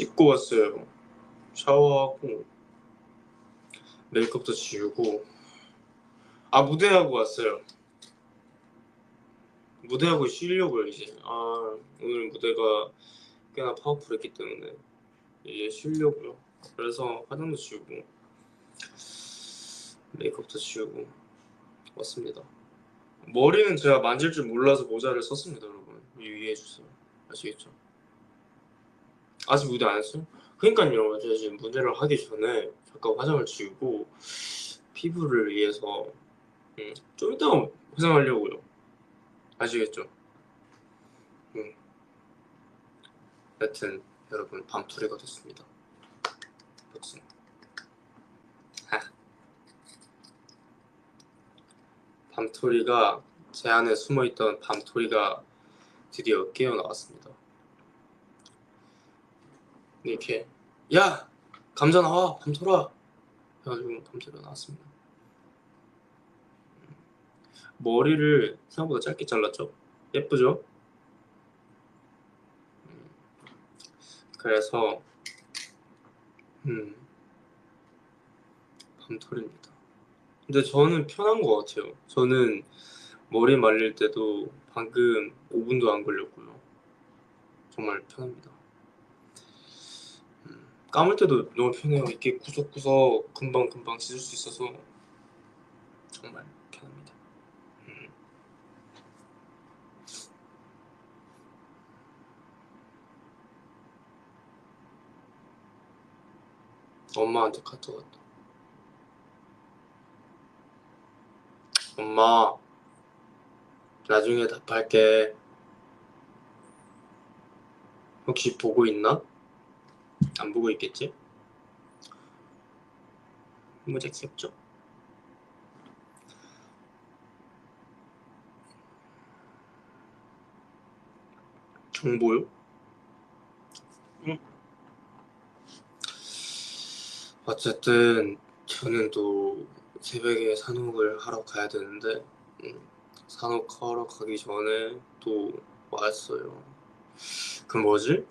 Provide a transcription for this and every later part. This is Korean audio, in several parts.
씻고 왔어요. 샤워하고 메이크업도 지우고 아 무대하고 왔어요. 무대하고 쉬려고요 이제. 아 오늘 무대가 꽤나 파워풀했기 때문에 이제 쉬려고요. 그래서 화장도 지우고 메이크업도 지우고 왔습니다. 머리는 제가 만질 줄 몰라서 모자를 썼습니다, 여러분. 이해해 주세요. 아시겠죠? 아직 무대 안 했어요? 그러니까요. 제가 지금 무대를 하기 전에 잠깐 화장을 지우고 피부를 위해서 음, 좀 이따가 화장하려고요. 아시겠죠? 음. 여튼 여러분 밤토리가 됐습니다. 하. 밤토리가 제 안에 숨어있던 밤토리가 드디어 깨어나왔습니다. 이렇게 야 감자 나와 밤토라 해가지고 밤토리가 나왔습니다. 머리를 생각보다 짧게 잘랐죠? 예쁘죠? 음, 그래서 음 밤토리입니다. 근데 저는 편한 것 같아요. 저는 머리 말릴 때도 방금 5분도 안 걸렸고요. 정말 편합니다. 음, 감을 때도 너무 편해요. 이렇게 구석구석 금방 금방 씻을 수 있어서 정말 편합니다. 음. 엄마한테 카톡 왔다. 엄마, 나중에 답할게. 혹시 보고 있나? 안 보고 있겠지? 모자 귀엽죠? 정보요? 응. 어쨌든 저는 또 새벽에 산옥을 하러 가야 되는데 음, 산옥하러 가기 전에 또 왔어요. 그 뭐지?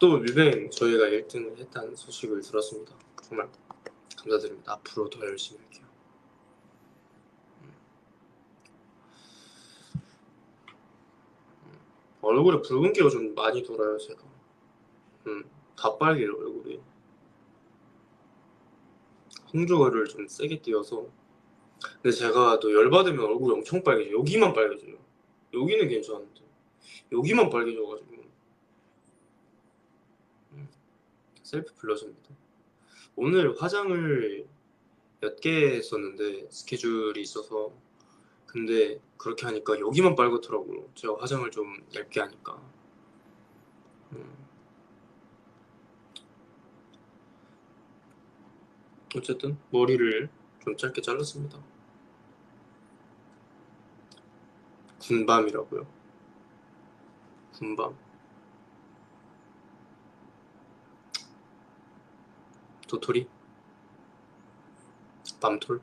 또 뮤뱅 저희가 1등을 했다는 소식을 들었습니다. 정말 감사드립니다. 앞으로 더 열심히 할게요. 음. 음, 얼굴에 붉은기가 좀 많이 돌아요 제가. 음, 다 빨개요 얼굴이. 홍조를 좀 세게 띄어서 근데 제가 또 열받으면 얼굴이 엄청 빨개져요 여기만 빨개져요 여기는 괜찮은데 여기만 빨개져가지고 음, 셀프 블러셔입니다 오늘 화장을 몇 개 했었는데 스케줄이 있어서 근데 그렇게 하니까 여기만 빨갛더라고요 제가 화장을 좀 얇게 하니까 음. 어쨌든 머리를 좀 짧게 잘랐습니다. 군밤이라고요? 군밤. 도토리? 밤톨?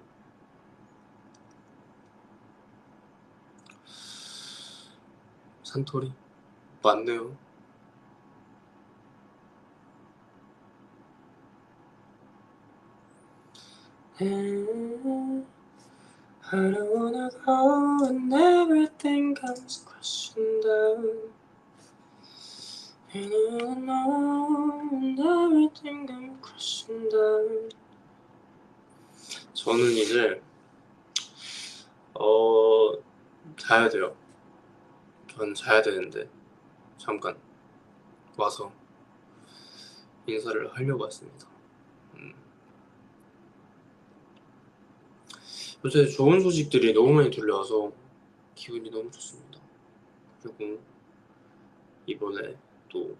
산토리? 맞네요. I don't wanna go and everything comes crashing down. And I don't know and everything comes crashing. 저는 이제 어 자야 돼요. 전 자야 되는데 잠깐 와서 인사를 하려고 왔습니다. 음. 요새 좋은 소식들이 너무 많이 들려와서 기분이 너무 좋습니다. 그리고 이번에 또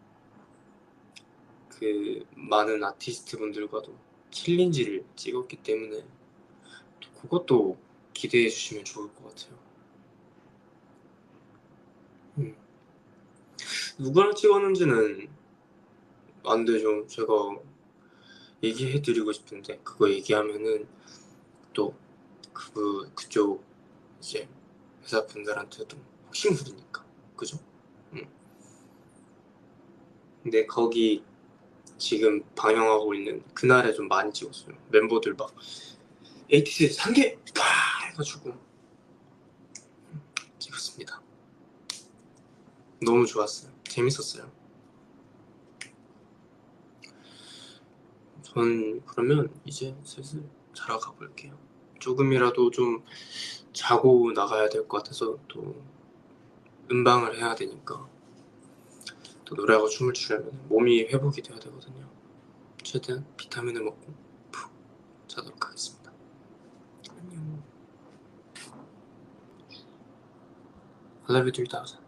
그 많은 아티스트 분들과도 챌린지를 찍었기 때문에 또 그것도 기대해 주시면 좋을 것 같아요. 음. 누구랑 찍었는지는 안 되죠. 제가 얘기해 드리고 싶은데 그거 얘기하면은 또 그 그쪽 이제 회사 분들한테도 혹시모르니까 그죠? 응. 근데 거기 지금 방영하고 있는 그날에 좀 많이 찍었어요. 멤버들 막 ATC 3개 파 해가지고 찍었습니다. 너무 좋았어요. 재밌었어요. 전 그러면 이제 슬슬 자러 가볼게요. 조금이라도 좀 자고 나가야 될 것 같아서 또 음방을 해야 되니까 또 노래하고 춤을 추려면 몸이 회복이 돼야 되거든요. 최대한 비타민을 먹고 푹 자도록 하겠습니다. Eleven three thousand.